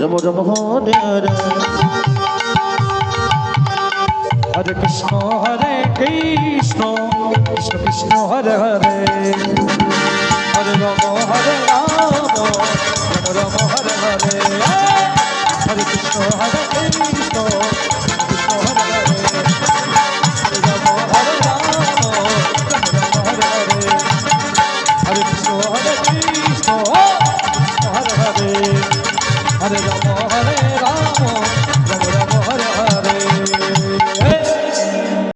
Ram Ram Hare Hare Hare Krishna Hare Krishna Krishna Krishna, Hare Hare. Hare Ram Hare Ram Ram Ram, Hare Hare. Hare Krishna, Hare